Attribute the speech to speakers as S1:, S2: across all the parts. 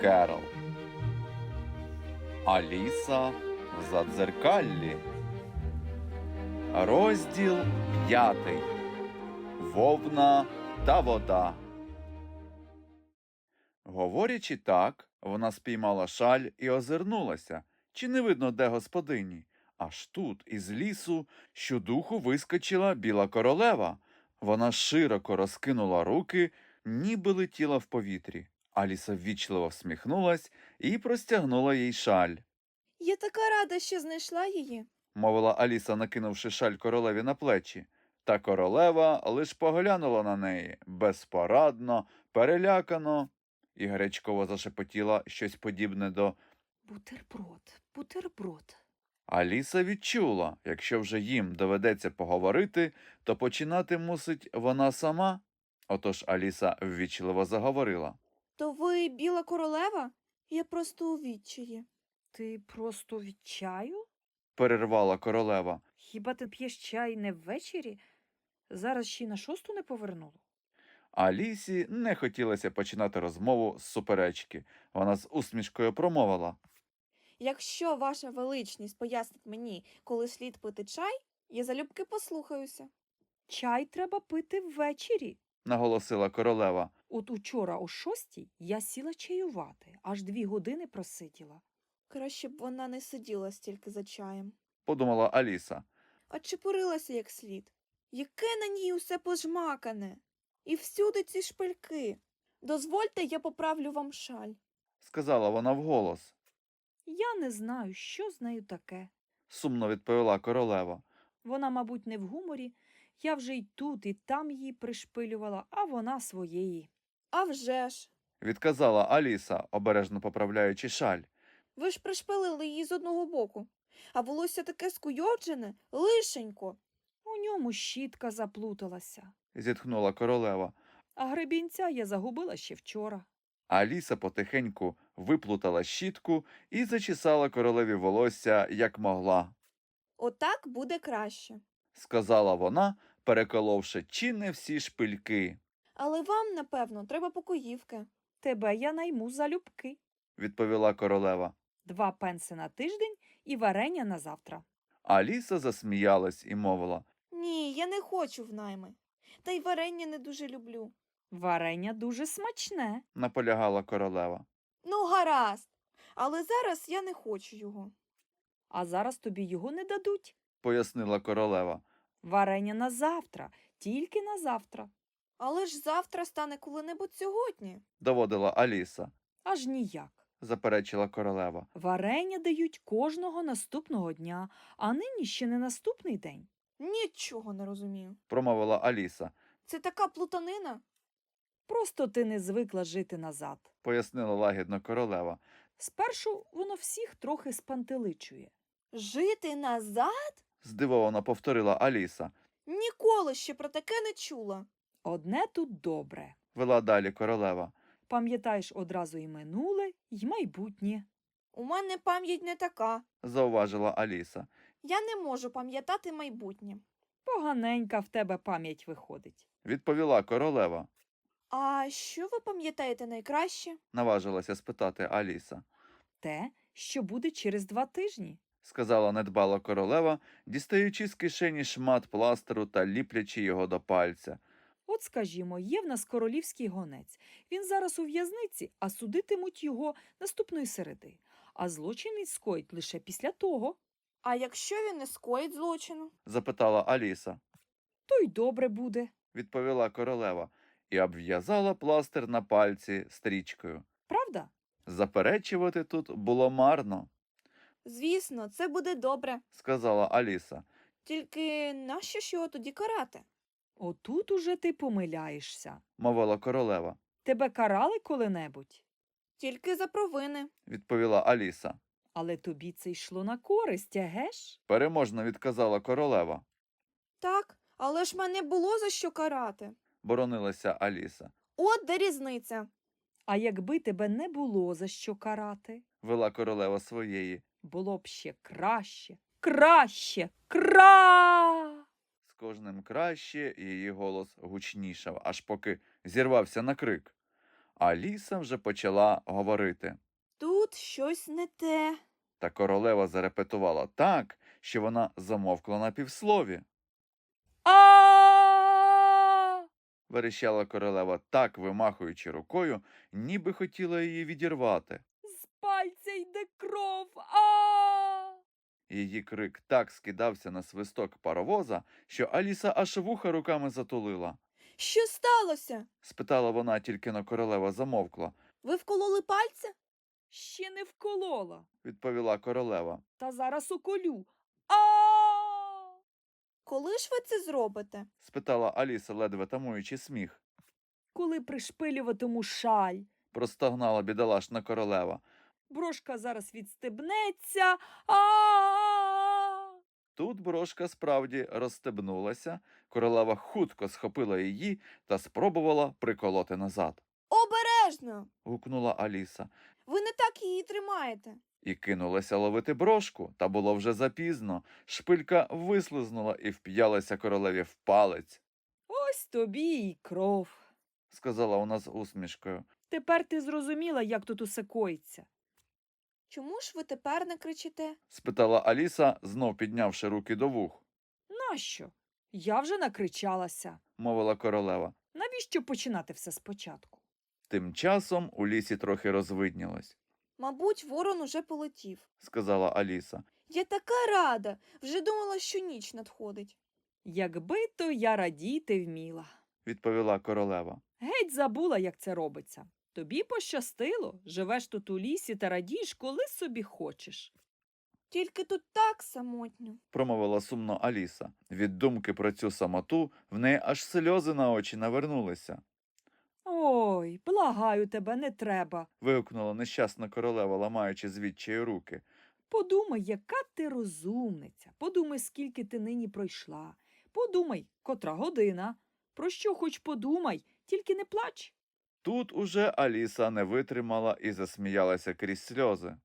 S1: Керол. Аліса в задзеркаллі. Розділ п'ятий. Вовна та вода. Говорячи так, вона спіймала шаль і озирнулася, чи не видно, де господині. Аж тут, із лісу, щодуху вискочила біла королева. Вона широко розкинула руки, ніби летіла в повітрі. Аліса ввічливо всміхнулась і простягнула їй шаль.
S2: Я така рада, що знайшла її.
S1: мовила Аліса, накинувши шаль королеві на плечі. Та королева лиш поглянула на неї безпорадно, перелякано, і гарячково зашепотіла щось подібне до
S2: Бутерброд, бутерброд.
S1: Аліса відчула, якщо вже їм доведеться поговорити, то починати мусить вона сама. Отож Аліса ввічливо заговорила.
S2: То ви біла королева? Я просто у відчаї.
S3: Ти просто від чаю?
S1: Перервала королева.
S3: Хіба ти п'єш чай не ввечері? Зараз ще й на шосту не повернуло.
S1: Алісі не хотілося починати розмову з суперечки. Вона з усмішкою промовила.
S2: Якщо ваша величність пояснить мені, коли слід пити чай, я залюбки послухаюся.
S3: Чай треба пити ввечері.
S1: Наголосила королева.
S3: От учора о шостій я сіла чаювати, аж дві години просиділа.
S2: Краще б вона не сиділа стільки за чаєм,
S1: Подумала Аліса.
S2: а чепурилася як слід. Яке на ній усе пожмакане, і всюди ці шпильки. Дозвольте, я поправлю вам шаль.
S1: Сказала вона вголос.
S3: Я не знаю, що з нею таке.
S1: Сумно відповіла королева.
S3: Вона, мабуть, не в гуморі. Я вже й тут, і там її пришпилювала, а вона своєї.
S2: А вже ж.
S1: Відказала Аліса, обережно поправляючи шаль.
S2: Ви ж пришпилили її з одного боку, а волосся таке скуйоджене, лишенько.
S3: У ньому щітка заплуталася.
S1: Зітхнула королева.
S3: А гребінця я загубила ще вчора.
S1: Аліса потихеньку виплутала щітку і зачесала королеві волосся, як могла.
S2: Отак буде краще.
S1: Сказала вона, переколовши чи не всі шпильки.
S2: Але вам, напевно, треба покоївки.
S3: Тебе я найму залюбки.
S1: Відповіла королева.
S3: Два пенси на тиждень і варення на завтра.
S1: Аліса засміялась і мовила.
S2: Ні, я не хочу в найми. Та й варення не дуже люблю.
S3: Варення дуже смачне.
S1: наполягала королева.
S2: Ну, гаразд. Але зараз я не хочу його.
S3: А зараз тобі його не дадуть.
S1: Пояснила королева.
S3: Варення на завтра, тільки на завтра.
S2: Але ж завтра стане коли-небудь сьогодні.
S1: Доводила Аліса.
S3: Аж ніяк.
S1: Заперечила королева.
S3: Варення дають кожного наступного дня, а нині ще не наступний день.
S2: Нічого не розумію.
S1: Промовила Аліса.
S2: Це така плутанина.
S3: Просто ти не звикла жити назад.
S1: Пояснила лагідно королева.
S3: Спершу воно всіх трохи спантеличує.
S2: Жити назад?
S1: Здивовано повторила Аліса.
S2: Ніколи ще про таке не чула.
S3: Одне тут добре.
S1: Вела далі королева.
S3: Пам'ятаєш одразу і минуле, й майбутнє.
S2: У мене пам'ять не така.
S1: Зауважила Аліса.
S2: Я не можу пам'ятати майбутнє.
S3: Поганенька в тебе пам'ять виходить.
S1: Відповіла королева.
S2: А що ви пам'ятаєте найкраще?
S1: Наважилася спитати Аліса.
S3: Те, що буде через два тижні.
S1: Сказала недбала королева, дістаючи з кишені шмат пластеру та ліплячи його до пальця.
S3: От, скажімо, є в нас королівський гонець. Він зараз у в'язниці, а судитимуть його наступної середи. А злочин він скоїть лише після того.
S2: А якщо він не скоїть злочину?
S1: Запитала Аліса.
S3: То й добре буде.
S1: Відповіла королева і обв'язала пластир на пальці стрічкою.
S3: Правда?
S1: Заперечувати тут було марно,
S2: Звісно, це буде добре.
S1: сказала Аліса.
S2: Тільки нащо ж його тоді карати?
S3: Отут уже ти помиляєшся.
S1: мовила королева.
S3: Тебе карали коли-небудь?
S2: Тільки за провини.
S1: Відповіла Аліса.
S3: Але тобі це йшло на користь, егеш?
S1: Переможно відказала королева.
S2: Так, але ж мене було за що карати.
S1: Боронилася Аліса.
S2: От де різниця.
S3: А якби тебе не було за що карати,
S1: Вела королева своєї.
S3: Було б ще краще, краще, кра.
S1: З кожним краще її голос гучнішав, аж поки зірвався на крик. Аліса вже почала говорити.
S2: Тут щось не те.
S1: Та королева зарепетувала так, що вона замовкла на півслові.
S3: А!
S1: Верещала королева так, вимахуючи рукою, ніби хотіла її відірвати.
S3: Пальця йде кров. А!
S1: Її крик так скидався на свисток паровоза, що Аліса аж вуха руками затулила.
S2: Що сталося?
S1: Спитала вона, тільки но королева замовкла,
S2: Ви вкололи пальця?
S3: Ще не вколола.
S1: відповіла королева.
S3: Та зараз уколю. А!
S2: Коли ж ви це зробите?
S1: Спитала Аліса, ледве тамуючи сміх.
S3: Коли пришпилюватиму шаль.
S1: Простогнала бідолашна королева.
S3: Брошка зараз відстебнеться. А!
S1: Тут брошка справді розстебнулася, королева хутко схопила її та спробувала приколоти назад.
S2: Обережно!
S1: Гукнула Аліса
S2: Ви не так її тримаєте.
S1: і кинулася ловити брошку, та було вже запізно. Шпилька вислизнула і вп'ялася королеві в палець,
S3: Ось тобі й кров.
S1: сказала вона з усмішкою.
S3: Тепер ти зрозуміла, як тут усе коїться.
S2: Чому ж ви тепер не кричите?
S1: спитала Аліса, знов піднявши руки до вух,
S3: Нащо? Я вже накричалася.
S1: мовила королева.
S3: Навіщо починати все спочатку?
S1: Тим часом у лісі трохи розвиднілось,
S2: Мабуть, ворон уже полетів.
S1: сказала Аліса.
S2: Я така рада. Вже думала, що ніч надходить.
S3: Якби то я радіти вміла.
S1: відповіла королева.
S3: Геть забула, як це робиться. Тобі пощастило, живеш тут у лісі та радієш, коли собі хочеш.
S2: Тільки тут так самотньо.
S1: промовила сумно Аліса. Від думки про цю самоту в неї аж сльози на очі навернулися.
S3: Ой, благаю тебе, не треба.
S1: вигукнула нещасна королева, ламаючи звідчаю руки.
S3: Подумай, яка ти розумниця. Подумай, скільки ти нині пройшла. Подумай, котра година. Про що хоч подумай, тільки не плач.
S1: Тут уже Аліса не витримала і засміялася крізь сльози.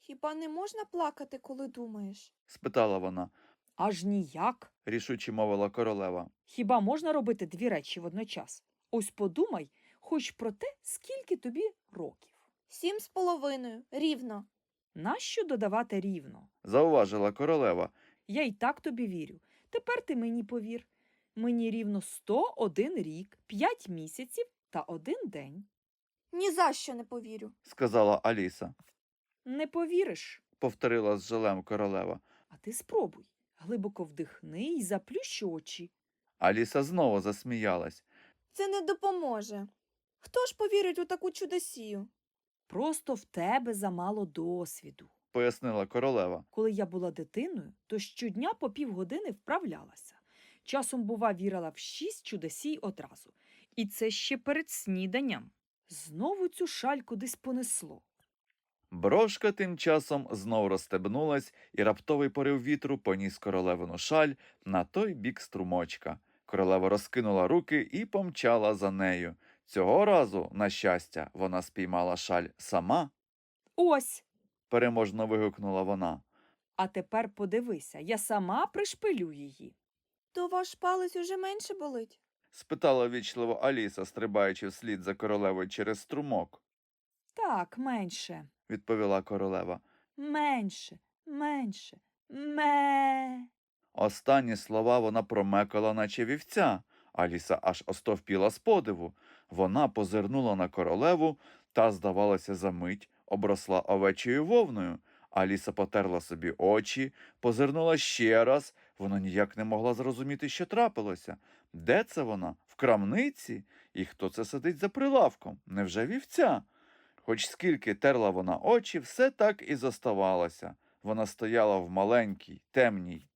S2: Хіба не можна плакати, коли думаєш?
S1: Спитала вона,
S3: Аж ніяк.
S1: рішуче мовила королева.
S3: Хіба можна робити дві речі водночас? Ось подумай хоч про те, скільки тобі років.
S2: Сім з половиною, рівно.
S3: Нащо додавати рівно?
S1: Зауважила королева.
S3: Я й так тобі вірю. Тепер ти мені повір. Мені рівно 101 рік, 5 місяців та один день.
S2: Ні за що не повірю.
S1: сказала Аліса.
S3: Не повіриш,
S1: Повторила з жалем королева.
S3: а ти спробуй. Глибоко вдихни й заплющ очі.
S1: Аліса знову засміялась.
S2: Це не допоможе. Хто ж повірить у таку чудосію?
S3: Просто в тебе замало досвіду.
S1: Пояснила королева.
S3: Коли я була дитиною, то щодня по півгодини вправлялася. Часом, бува, вірила в шість чудесій одразу. І це ще перед сніданням. Знову цю шаль кудись понесло.
S1: Брошка тим часом знов розстебнулась, і раптовий порив вітру поніс королевину шаль на той бік струмочка. Королева розкинула руки і помчала за нею. Цього разу, на щастя, вона спіймала шаль сама,
S3: Ось.
S1: переможно вигукнула вона.
S3: А тепер подивися, я сама пришпилю її.
S2: То ваш палець уже менше болить.
S1: Спитала вічливо Аліса, стрибаючи вслід за королевою через струмок,
S3: Так, менше,
S1: відповіла королева.
S3: менше, менше, ме.
S1: Останні слова вона промекала, наче вівця. Аліса аж остовпіла з подиву. Вона позирнула на королеву та, здавалося, за мить обросла овечою вовною. Аліса потерла собі очі, позирнула ще раз. Вона ніяк не могла зрозуміти, що трапилося. Де це вона? В крамниці? І хто це сидить за прилавком? Невже вівця? Хоч скільки терла вона очі, все так і зоставалося. Вона стояла в маленькій, темній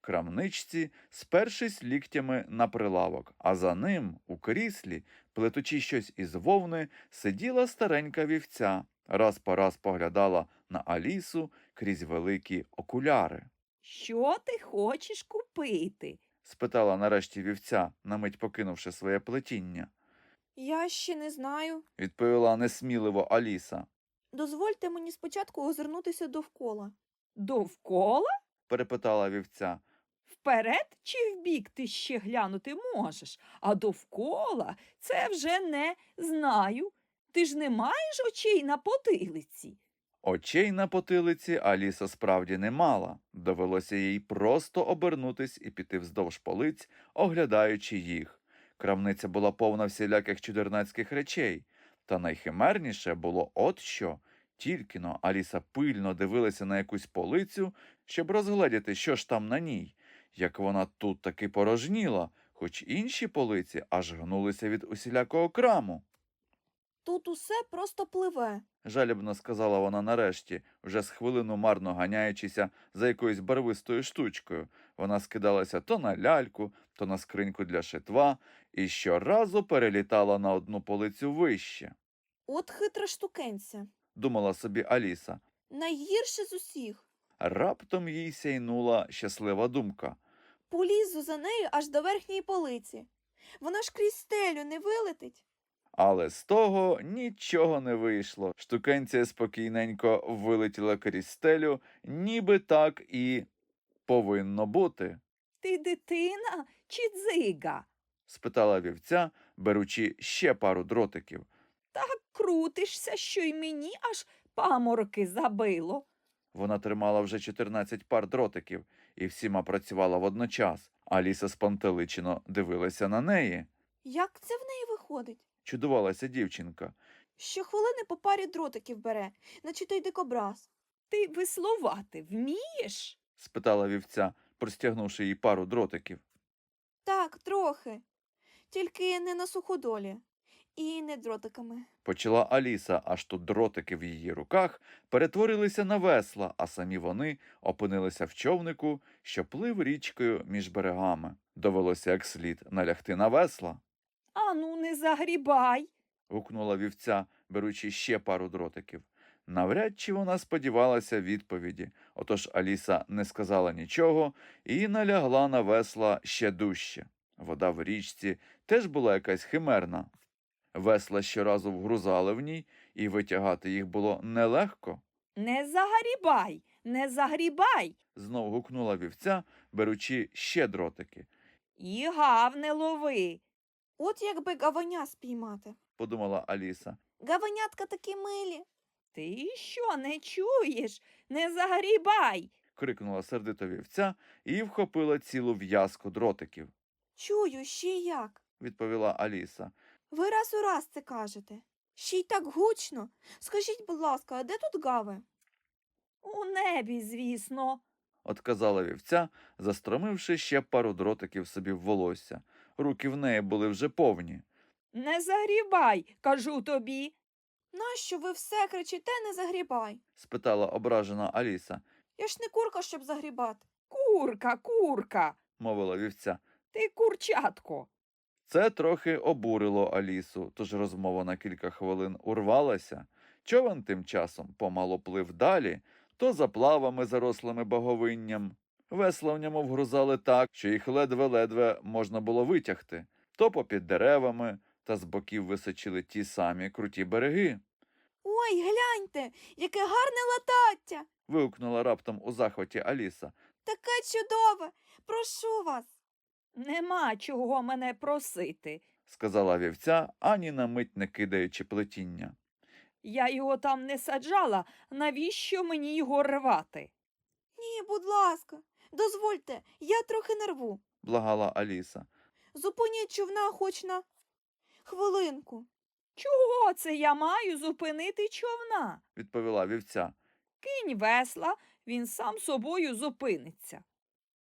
S1: крамничці, спершись ліктями на прилавок, а за ним, у кріслі, плетучи щось із вовни, сиділа старенька вівця, раз по раз поглядала на Алісу крізь великі окуляри.
S3: Що ти хочеш купити?
S1: Спитала нарешті вівця, на мить покинувши своє плетіння.
S2: Я ще не знаю.
S1: Відповіла несміливо Аліса.
S2: Дозвольте мені спочатку озирнутися довкола.
S3: Довкола?
S1: Перепитала вівця.
S3: Вперед чи вбік ти ще глянути можеш, а довкола це вже не знаю. Ти ж не маєш очей на потилиці.
S1: Очей на потилиці Аліса справді не мала. Довелося їй просто обернутись і піти вздовж полиць, оглядаючи їх. Крамниця була повна всіляких чудернацьких речей. Та найхимерніше було от що. Тільки-но Аліса пильно дивилася на якусь полицю, щоб розгледіти, що ж там на ній. Як вона тут таки порожніла, хоч інші полиці аж гнулися від усілякого краму.
S2: Тут усе просто пливе.
S1: жалібно сказала вона нарешті, вже з хвилину марно ганяючися за якоюсь барвистою штучкою. Вона скидалася то на ляльку, то на скриньку для шитва, і щоразу перелітала на одну полицю вище,
S2: От хитра штукенця.
S1: думала собі Аліса.
S2: Найгірше з усіх.
S1: Раптом їй сяйнула щаслива думка.
S2: Полізу за нею аж до верхньої полиці. Вона ж крізь стелю не вилетить.
S1: Але з того нічого не вийшло. Штукенція спокійненько вилетіла крізь стелю, ніби так і повинно бути.
S3: Ти дитина чи дзига?
S1: спитала вівця, беручи ще пару дротиків.
S3: Так крутишся, що й мені аж памороки забило.
S1: Вона тримала вже 14 пар дротиків і всіма працювала водночас. Аліса спантеличено дивилася на неї.
S2: Як це в неї виходить?
S1: Чудувалася дівчинка.
S2: Щохвилини по парі дротиків бере, наче той дикобраз.
S3: Ти веслувати вмієш?
S1: спитала вівця, простягнувши їй пару дротиків.
S2: Так, трохи. Тільки не на суходолі. І не дротиками.
S1: Почала Аліса, аж тут дротики в її руках перетворилися на весла, а самі вони опинилися в човнику, що плив річкою між берегами. Довелося як слід налягти на весла.
S3: Ану, не загрібай.
S1: гукнула вівця, беручи ще пару дротиків. Навряд чи вона сподівалася відповіді, отож Аліса не сказала нічого і налягла на весла ще дужче. Вода в річці теж була якась химерна. Весла щоразу вгрузали в ній, і витягати їх було нелегко.
S3: Не загрібай, не загрібай.
S1: Знов гукнула вівця, беручи ще дротики.
S3: І гав не лови.
S2: От якби гаваня спіймати.
S1: Подумала Аліса.
S2: Гаванятка такі милі.
S3: Ти що не чуєш? Не загрібай.
S1: крикнула сердито вівця і вхопила цілу в'язку дротиків,
S2: Чую, ще як.
S1: відповіла Аліса.
S2: Ви раз у раз це кажете. Ще й так гучно. Скажіть, будь ласка, а де тут гави?
S3: У небі, звісно.
S1: Отказала вівця, застромивши ще пару дротиків собі в волосся. Руки в неї були вже повні.
S3: Не загрібай, кажу тобі.
S2: Нащо ви все кричите, не загрібай?
S1: спитала ображена Аліса,
S2: Я ж не курка, щоб загрібати.
S3: Курка, курка,
S1: мовила вівця.
S3: ти курчатко.
S1: Це трохи обурило Алісу, тож розмова на кілька хвилин урвалася. Човен тим часом помало плив далі, то за плавами, зарослими боговинням. Весла в ньому вгрузали так, що їх ледве-ледве можна було витягти, то попід деревами, та з боків височили ті самі круті береги.
S2: Ой, гляньте, яке гарне латаття.
S1: вигукнула раптом у захваті Аліса.
S2: Таке чудове. Прошу вас.
S3: Нема чого мене просити.
S1: сказала вівця, ані на мить не кидаючи плетіння.
S3: Я його там не саджала, навіщо мені його рвати?
S2: Ні, будь ласка, дозвольте, я трохи нерву.
S1: Благала Аліса.
S2: Зупиніть човна хоч на хвилинку.
S3: Чого це я маю зупинити човна?
S1: відповіла вівця.
S3: Кинь весла, він сам собою зупиниться.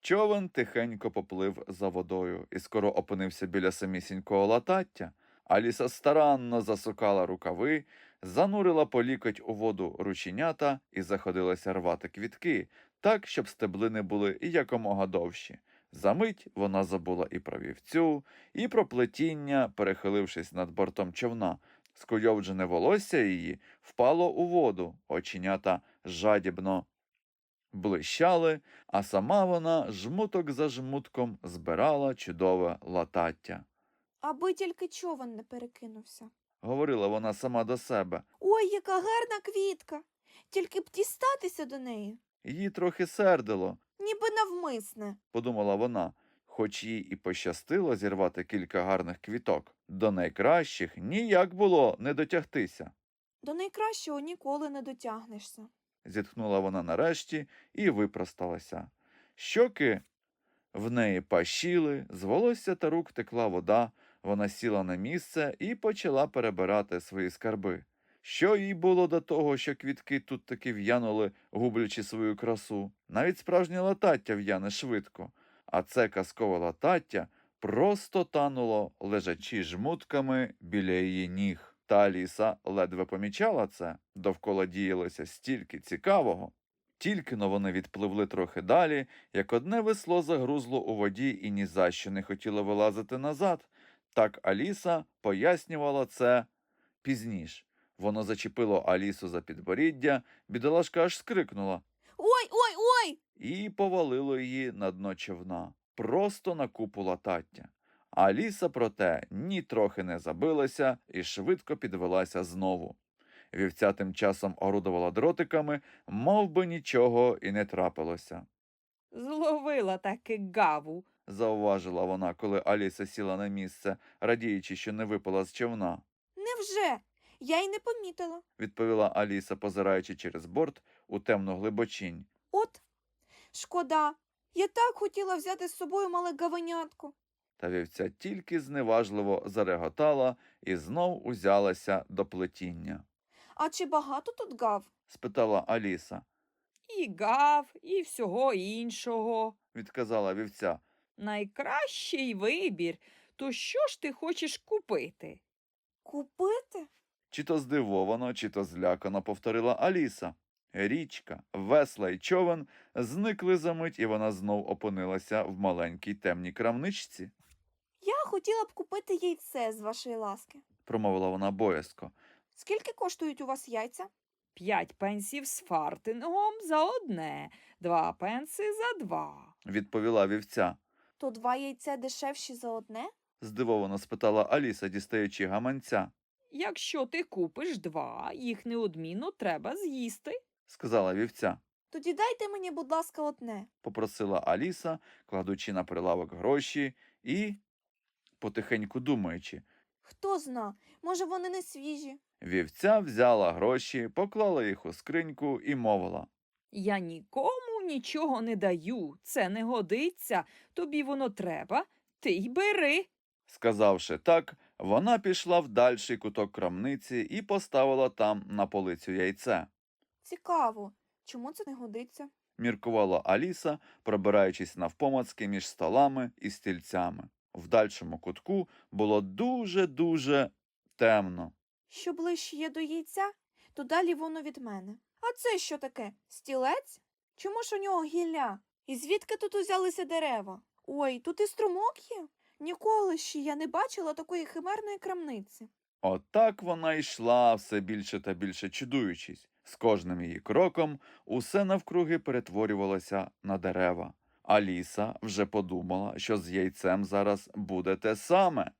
S1: Човен тихенько поплив за водою і скоро опинився біля самісінького латаття. Аліса старанно засукала рукави, занурила по лікоть у воду рученята і заходилася рвати квітки, так, щоб стеблини були якомога довші. Замить вона забула і про вівцю, і про плетіння, перехилившись над бортом човна. Скуйовджене волосся її впало у воду, оченята жадібно блищали, а сама вона жмуток за жмутком збирала чудове латаття.
S2: Аби тільки човен не перекинувся.
S1: Говорила вона сама до себе.
S2: Ой, яка гарна квітка. Тільки б дістатися до неї,
S1: Її трохи сердило,
S2: ніби навмисне.
S1: подумала вона. Хоч їй і пощастило зірвати кілька гарних квіток, до найкращих ніяк було не дотягтися.
S2: До найкращого ніколи не дотягнешся.
S1: Зітхнула вона нарешті і випросталася. Щоки в неї пашіли, з волосся та рук текла вода, вона сіла на місце і почала перебирати свої скарби. Що їй було до того, що квітки тут таки в'янули, гублячи свою красу? Навіть справжнє латаття в'яне швидко, а це казкове латаття просто тануло, лежачи жмутками біля її ніг. Та Аліса ледве помічала це, довкола діялося стільки цікавого. Тільки но вони відпливли трохи далі, як одне весло загрузло у воді і ні за що не хотіло вилазити назад. Так Аліса пояснювала це пізніше. Воно зачепило Алісу за підборіддя, бідолашка аж скрикнула
S2: Ой, ой, ой!
S1: і повалило її на дно човна, просто на купу латаття. Аліса, проте, ні трохи не забилася і швидко підвелася знову. Вівця тим часом орудувала дротиками, мов би нічого і не трапилося.
S3: Зловила таки гаву.
S1: Зауважила вона, коли Аліса сіла на місце, радіючи, що не випала з човна.
S2: Невже? Я й не помітила.
S1: Відповіла Аліса, позираючи через борт у темну глибочінь.
S2: От, шкода. Я так хотіла взяти з собою мале гавенятко.
S1: Та вівця тільки зневажливо зареготала і знов узялася до плетіння.
S2: А чи багато тут гав?
S1: спитала Аліса.
S3: І гав, і всього іншого.
S1: Відказала вівця.
S3: Найкращий вибір. То що ж ти хочеш купити?
S2: Купити?
S1: Чи то здивовано, чи то злякано повторила Аліса. Річка, весла й човен зникли за мить, і вона знов опинилася в маленькій темній крамничці,
S2: Я хотіла б купити яйце з вашої ласки.
S1: промовила вона боязко.
S2: Скільки коштують у вас яйця?
S3: П'ять пенсів з фартингом за одне, два пенси за два.
S1: Відповіла вівця.
S2: То два яйця дешевші за одне?
S1: Здивовано спитала Аліса, дістаючи гаманця.
S3: Якщо ти купиш два, їх неодмінно треба з'їсти.
S1: Сказала вівця.
S2: Тоді дайте мені, будь ласка, одне.
S1: попросила Аліса, кладучи на прилавок гроші і, потихеньку думаючи,
S2: Хто зна, може вони не свіжі.
S1: вівця взяла гроші, поклала їх у скриньку і мовила.
S3: Я нікому нічого не даю. Це не годиться. Тобі воно треба, ти й бери.
S1: Сказавши так, вона пішла в дальший куток крамниці і поставила там на полицю яйце.
S2: Цікаво, чому це не годиться?
S1: Міркувала Аліса, пробираючись навпомацки між столами і стільцями. В дальшому кутку було дуже-дуже темно.
S2: Що ближче є до яйця, то далі воно від мене. А це що таке? Стілець? Чому ж у нього гілля? І звідки тут узялися дерева? Ой, тут і струмок є. Ніколи ще я не бачила такої химерної крамниці.
S1: Отак вона йшла все більше та більше чудуючись. З кожним її кроком усе навкруги перетворювалося на дерева. Аліса вже подумала, що з яйцем зараз буде те саме.